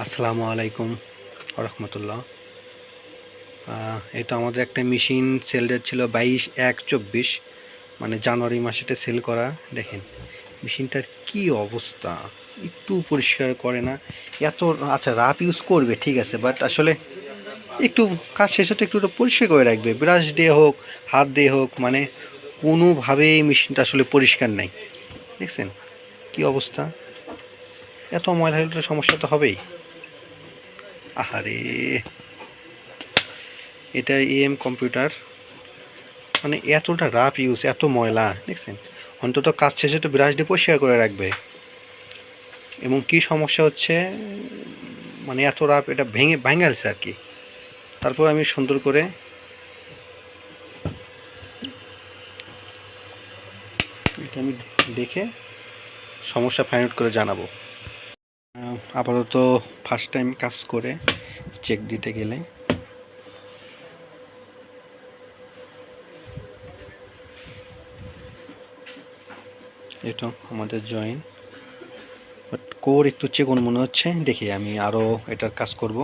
আসসালামু আলাইকুম রহমতুল্লাহ এটা আমাদের একটা মেশিন সেল ডেট ছিল বাইশ এক চব্বিশ। মানে জানুয়ারি মাসেটা সেল করা। দেখেন, মেশিনটার কি অবস্থা? একটু পরিষ্কার করে না। এত আচ্ছা রাফ ইউজ করবে, ঠিক আছে, বাট আসলে একটু কাজ শেষ হতে একটু পরিষ্কার করে রাখবে। ব্রাশ দিয়ে হোক, হাত দিয়ে হোক মানে কোনোভাবেই মেশিনটা আসলে পরিষ্কার নাই। দেখছেন কি অবস্থা? এত ময়লা হলে তো সমস্যা তো হবেই। আহারে। এটা এম কম্পিউটার মানে এতটা রাফ ইউজ এত ময়লা, দেখছেন? অন্তত কাজ শেষে তো ব্রাশ দিয়ে পরিষ্কার করে রাখবে। এবং কি সমস্যা হচ্ছে? মানে এত রাফ এটা ভেঙে ভেঙেছে আর কি। তারপর আমি সুন্দর করে এটা আমি দেখে সমস্যা ফাইন্ড আউট করে জানাব। আপাতত ফার্স্ট টাইম কাজ করে চেক দিতে গেলে। এটা আমাদের জয়েন বাট কোর একটু চেক মনে হচ্ছে। দেখি আমি আরও এটার কাজ করব।